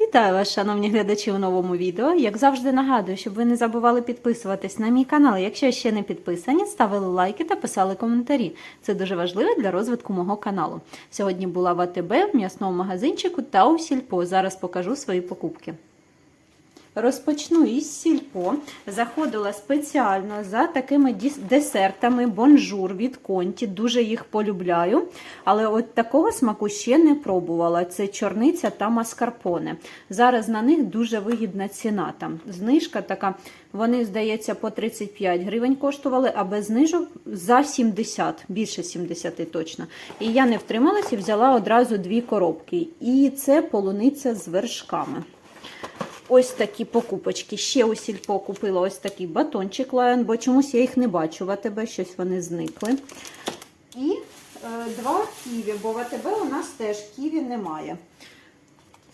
Вітаю вас, шановні глядачі, у новому відео. Як завжди нагадую, щоб ви не забували підписуватись на мій канал. Якщо ще не підписані, ставили лайки та писали коментарі. Це дуже важливо для розвитку мого каналу. Сьогодні була в АТБ, в м'ясному магазинчику та у сільпо. Зараз покажу свої покупки. Розпочну із сільпо. Заходила спеціально за такими десертами бонжур від конті. Дуже їх полюбляю. Але от такого смаку ще не пробувала. Це чорниця та маскарпоне. Зараз на них дуже вигідна ціна. Там знижка така. Вони, здається, по 35 гривень коштували, а без знижок за 70, більше 70 точно. І я не втрималась і взяла одразу дві коробки. І це полуниця з вершками. Ось такі покупочки. Ще у сільпо купила ось такий батончик Lion, бо чомусь я їх не бачу в АТБ, щось вони зникли. І е, два ківі, бо в АТБ у нас теж ківі немає.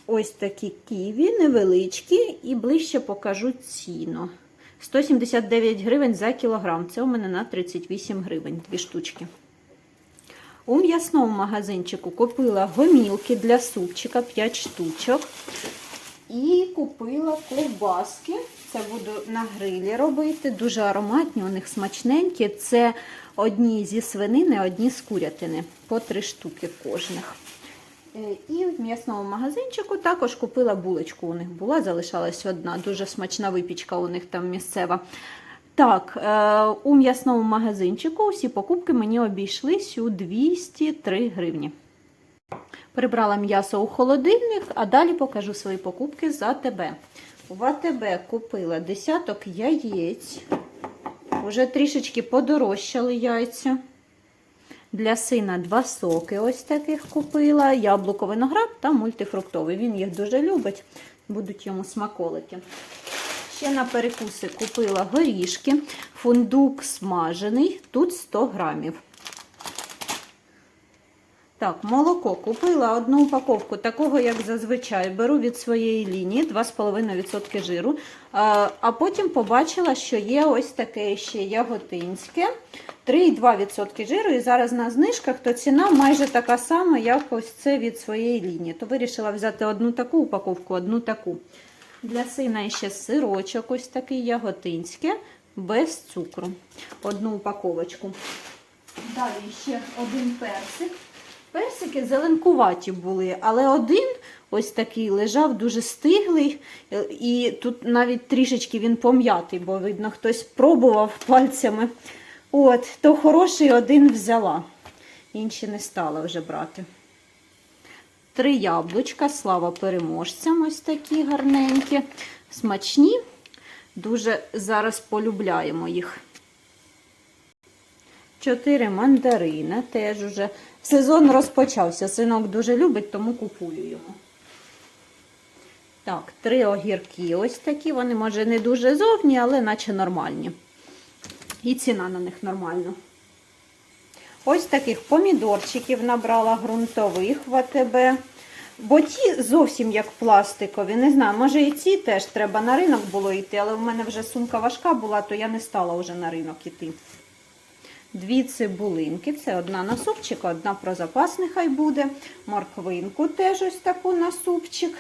Ось такі ківі, невеличкі, і ближче покажу ціну. 179 гривень за кілограм. Це у мене на 38 гривень, дві штучки. У м'ясному магазинчику купила гомілки для супчика 5 штучок. І купила ковбаски. Це буду на грилі робити. Дуже ароматні, у них смачненькі. Це одні зі свинини, одні з курятини. По три штуки кожних. Е, І в м'ясному магазинчику також купила булочку. У них була, залишалась одна. Дуже смачна випічка у них там місцева. Так, е, у м'ясному магазинчику всі покупки мені обійшлись у 203 гривні. Прибрала м'ясо у холодильник, а далі покажу свої покупки з АТБ. В АТБ купила десяток яєць. Уже трішечки подорожчали яйця. Для сина два соки ось таких купила. Яблуко, виноград та мультифруктовий. Він їх дуже любить, будуть йому смаколики. Ще на перекуси купила горішки, фундук смажений, тут 100 грамів. Так, молоко. Купила одну упаковку такого, як зазвичай. Беру від своєї лінії 2,5% жиру. А, потім побачила, що є ось таке ще яготинське. 3,2% жиру. І зараз на знижках то ціна майже така сама, як ось це від своєї лінії. То вирішила взяти одну таку упаковку, одну таку. Для сина ще сирочок, ось такий яготинське, без цукру. Одну упаковочку. Далі ще один персик. Персики зеленкуваті були, але один ось такий лежав дуже стиглий, е, і тут навіть трішечки він пом'ятий, бо, видно, хтось пробував пальцями. От, то хороший один взяла. Інші не стала вже брати. Три яблучка, слава переможцям, ось такі гарненькі, смачні. Дуже зараз полюбляємо їх. Чотири мандарина теж уже. Сезон розпочався. Синок дуже любить, тому купую йому. Так, три огірки ось такі. Вони, може, не дуже зовні, але наче нормальні. І ціна на них нормальна. Ось таких помідорчиків набрала ґрунтових в АТБ. Бо ті зовсім як пластикові. Не знаю, може і ці теж треба на ринок було йти, але в мене вже сумка важка була, то я не стала вже на ринок іти. Дві цибулинки. Це одна на супчик, одна про запас нехай буде. Морквинку теж ось таку на супчик.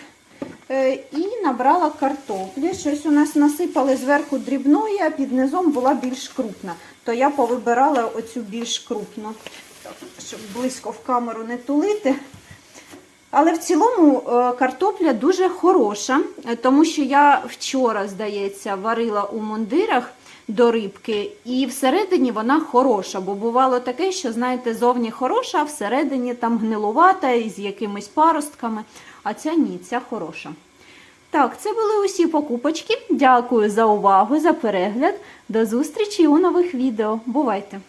Е, І набрала картоплі. Щось у нас насипали зверху дрібної, а під низом була більш крупна. То я повибирала оцю більш крупну, щоб близько в камеру не тулити. Але в цілому е, картопля дуже хороша, е, тому що я вчора, здається, варила у мундирах до рибки, і всередині вона хороша, бо бувало таке, що, знаєте, зовні хороша, а всередині там гнилувата з якимись паростками. А ця ні, ця хороша. Так, це були усі покупочки. Дякую за увагу, за перегляд. До зустрічі у нових відео. Бувайте!